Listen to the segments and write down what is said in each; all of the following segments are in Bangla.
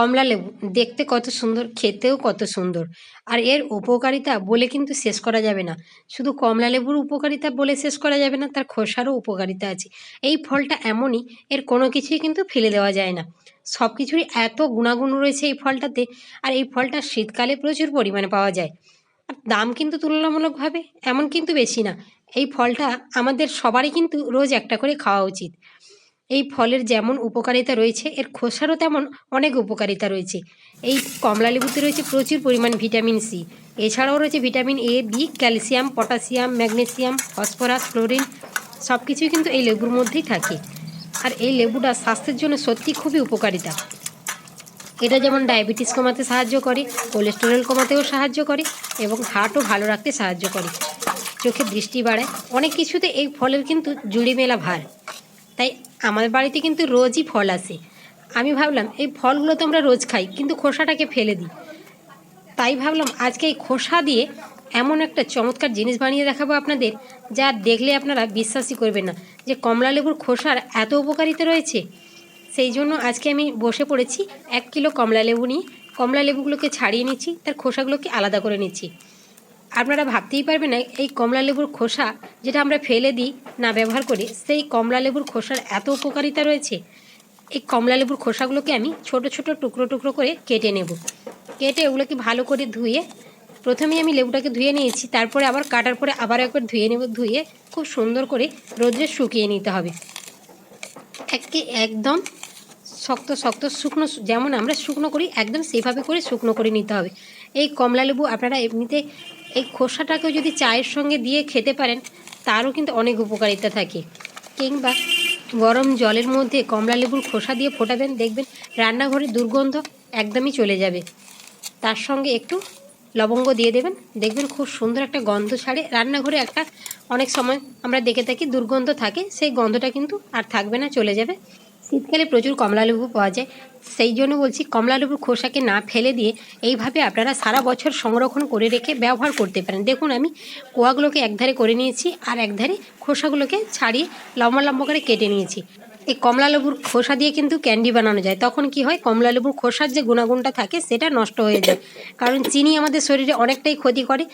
কমলা লেবু। দেখতে কত সুন্দর, খেতেও কত সুন্দর। আর এর উপকারিতা বলে কিন্তু শেষ করা যাবে না। শুধু কমলা লেবুর উপকারিতা বলে শেষ করা যাবে না, তার খোসারও উপকারিতা আছে। এই ফলটা এমনই, এর কোনো কিছুই কিন্তু ফেলে দেওয়া যায় না। সব কিছুরই এত গুণাগুণ রয়েছে এই ফলটাতে, আর এই ফলটা শীতকালে প্রচুর পরিমাণে পাওয়া যায়। আর দাম কিন্তু তুলনামূলকভাবে এমন কিন্তু বেশি না। এই ফলটা আমাদের সবারই কিন্তু রোজ একটা করে খাওয়া উচিত। এই ফলের যেমন উপকারিতা রয়েছে, এর খোসারও তেমন অনেক উপকারিতা রয়েছে। এই কমলা লেবুতে রয়েছে প্রচুর পরিমাণ ভিটামিন সি। এছাড়াও রয়েছে vitamin A, B, calcium, potassium, magnesium, phosphorus, chlorine সব কিছুই কিন্তু এই লেবুর মধ্যেই থাকে। আর এই লেবুটা স্বাস্থ্যের জন্য সত্যি খুবই উপকারিতা। এটা যেমন ডায়াবেটিস কমাতে সাহায্য করে, কোলেস্টেরল কমাতেও সাহায্য করে এবং হার্টও ভালো রাখতে সাহায্য করে। চোখের দৃষ্টি বাড়ায়। অনেক কিছুতে এই ফলের কিন্তু জুড়ি মেলা ভার। তাই আমার বাড়িতে কিন্তু রোজই ফল আসে। আমি ভাবলাম, এই ফলগুলো তো আমরা রোজ খাই, কিন্তু খোসাটাকে ফেলে দিই। তাই ভাবলাম, আজকে এই খোসা দিয়ে এমন একটা চমৎকার জিনিস বানিয়ে দেখাবো আপনাদের, যা দেখলে আপনারা বিশ্বাসই করবেন না যে কমলা লেবুর খোসার এত উপকারিতা রয়েছে। সেই জন্য আজকে আমি বসে পড়েছি, এক কিলো কমলা লেবু নিয়ে। কমলা লেবুগুলোকে ছাড়িয়ে নিচ্ছি, তার খোসাগুলোকে আলাদা করে নিচ্ছি। আপনারা ভাবতেই পারবেন না, এই কমলা লেবুর খোসা যেটা আমরা ফেলে দিই, না ব্যবহার করি, সেই কমলা লেবুর খোসার এত উপকারিতা রয়েছে। এই কমলা লেবুর খোসাগুলোকে আমি ছোট ছোট টুকরো টুকরো করে কেটে নেব। কেটে ওগুলোকে ভালো করে ধুয়ে, প্রথমেই আমি লেবুটাকে ধুয়ে নিয়েছি, তারপরে আবার কাটার পরে আবার একবার ধুয়ে নেব, ধুয়ে খুব সুন্দর করে রোদ্রে শুকিয়ে নিতে হবে। একে একদম শক্ত শক্ত শুকনো যেমন আমরা শুকনো করি, একদম সেভাবে করে শুকনো করে নিতে হবে। এই কমলা লেবু আপনারা এমনিতে এই খোসাটাকেও যদি চায়ের সঙ্গে দিয়ে খেতে পারেন, তারও কিন্তু অনেক উপকারিতা থাকে। কিংবা গরম জলের মধ্যে কমলা লেবুর খোসা দিয়ে ফোটাবেন, দেখবেন রান্নাঘরে দুর্গন্ধ একদমই চলে যাবে। তার সঙ্গে একটু লবঙ্গ দিয়ে দেবেন, দেখবেন খুব সুন্দর একটা গন্ধ ছাড়ে। রান্নাঘরে একটা অনেক সময় আমরা দেখে থাকি দুর্গন্ধ থাকে, সেই গন্ধটা কিন্তু আর থাকবে না, চলে যাবে। শীতকালে প্রচুর কমলা লেবু পাওয়া যায়। সেই জন্য বলছি কমলা লেবুর খোসাকে না ফেলে দিয়ে এইভাবে আপনারা সারা বছর সংরক্ষণ করে রেখে ব্যবহার করতে পারেন। দেখুন, আমি কোয়াগুলোকে একধারে করে নিয়েছি আর একধারে খোসাগুলোকে ছাড়িয়ে লম্বা লম্বা করে কেটে নিয়েছি। এই কমলা লেবুর খোসা দিয়ে কিন্তু ক্যান্ডি বানানো যায়। তখন কি হয় কমলা লেবুর খোসার যে গুণাগুণটা থাকে, সেটা নষ্ট হয়ে যায়। কারণ চিনি আমাদের শরীরে অনেকটাই ক্ষতি করে।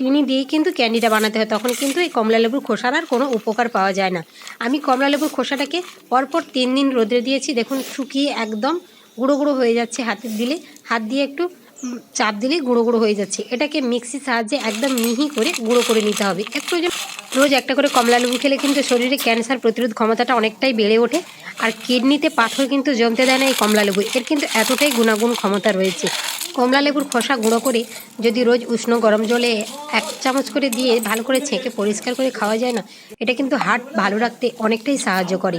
চিনি দিয়েই কিন্তু ক্যান্ডিটা বানাতে হয়। তখন কিন্তু এই কমলা লেবুর খোসার আর কোনো উপকার পাওয়া যায় না। আমি কমলা লেবুর খোসাটাকে পরপর তিন দিন রোদে দিয়েছি। দেখুন, শুকিয়ে একদম গুঁড়ো গুঁড়ো হয়ে যাচ্ছে হাতে দিলে। হাত দিয়ে একটু চাপ দিলে গুঁড়ো গুঁড়ো হয়ে যাচ্ছে। এটাকে মিক্সির সাহায্যে একদম মিহি করে গুঁড়ো করে নিতে হবে। একটু রোজ একটা করে কমলা লেবু খেলে কিন্তু শরীরে ক্যান্সার প্রতিরোধ ক্ষমতাটা অনেকটাই বেড়ে ওঠে। আর কিডনিতে পাথর কিন্তু জমতে দেয় না এই কমলা লেবু। এর কিন্তু এতটাই গুণাগুণ ক্ষমতা রয়েছে। কমলা লেবুর খোসা গুঁড়ো করে যদি রোজ উষ্ণ গরম জলে এক চামচ করে দিয়ে ভালো করে ছেঁকে পরিষ্কার করে খাওয়া যায় না, এটা কিন্তু হার্ট ভালো রাখতে অনেকটাই সাহায্য করে।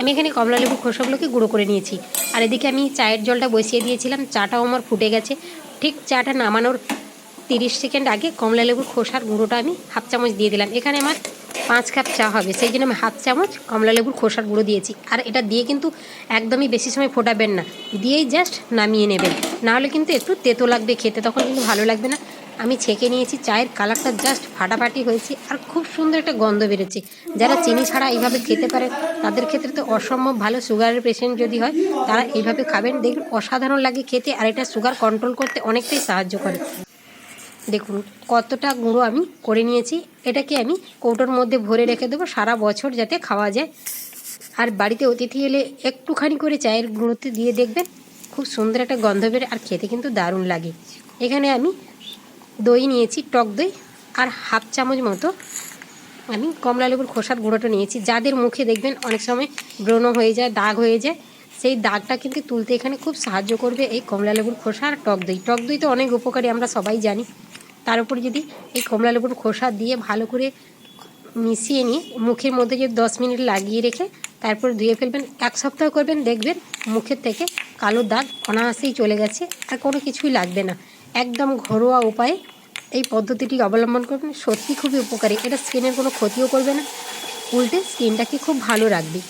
আমি এখানে কমলা লেবুর খোসাগুলোকে গুঁড়ো করে নিয়েছি। আর এদিকে আমি চায়ের জলটা বসিয়ে দিয়েছিলাম, চাটাও আমার ফুটে গেছে। ঠিক চাটা নামানোর তিরিশ সেকেন্ড আগে কমলা লেবুর খোসার গুঁড়োটা আমি হাফ চামচ দিয়ে দিলাম। এখানে আমার পাঁচ কাপ চা হবে। সেই জন্য আমি হাফ চামচ কমলা লেবুর খোসার গুঁড়ো দিয়েছি। আর এটা দিয়ে কিন্তু একদমই বেশি সময় ফোটাবেন না। দিয়েই জাস্ট নামিয়ে নেবেন। নাহলে কিন্তু একটু তেতো লাগবে খেতে, তখন কিন্তু ভালো লাগবে না। আমি ছেঁকে নিয়েছি চায়ের কালারটা জাস্ট ফাটাফাটি হয়েছে আর খুব সুন্দর একটা গন্ধ বেরোচ্ছে। যারা চিনি ছাড়া এইভাবে খেতে পারে, তাদের ক্ষেত্রে তো অসম্ভব ভালো সুগারের পেশেন্ট যদি হয়, তারা এইভাবে খাবেন। দেখবেন অসাধারণ লাগে খেতে আর এটা সুগার কন্ট্রোল করতে অনেকটাই সাহায্য করে। দেখুন, কতটা গুঁড়ো আমি করে নিয়েছি। এটাকে আমি কৌটোর মধ্যে ভরে রেখে দেবো সারা বছর যাতে খাওয়া যায়। আর বাড়িতে অতিথি এলে একটুখানি করে চায়ের গুঁড়োতে দিয়ে দেখবেন, খুব সুন্দর একটা গন্ধ বের, আর খেতে কিন্তু দারুণ লাগে। এখানে আমি দই নিয়েছি, টক দই, আর হাফ চামচ মতো আমি কমলা লেবুর খোসার গুঁড়োটা নিয়েছি। যাদের মুখে দেখবেন অনেক সময় ব্রণ হয়ে যায়, দাগ হয়ে যায়, সেই দাগটা কিন্তু তুলতে এখানে খুব সাহায্য করবে এই কমলা লেবুর খোসা আর টক দই। টক দই তো অনেক উপকারী, আমরা সবাই জানি। তার উপর যদি এই কমলা লেবুর খোসা দিয়ে ভালো করে মিশিয়ে নিয়ে মুখের মধ্যে যদি দশ মিনিট লাগিয়ে রেখে তারপর ধুয়ে ফেলবেন, এক সপ্তাহ করবেন, দেখবেন মুখের থেকে কালো দাগ অনায়াসেই চলে গেছে আর কোনো কিছুই লাগবে না। একদম ঘরোয়া উপায়ে এই পদ্ধতিটি অবলম্বন করবেন সত্যি খুবই উপকারী। এটা স্কিনের কোনো ক্ষতিও করবে না, উল্টে স্কিনটাকে খুব ভালো রাখবে।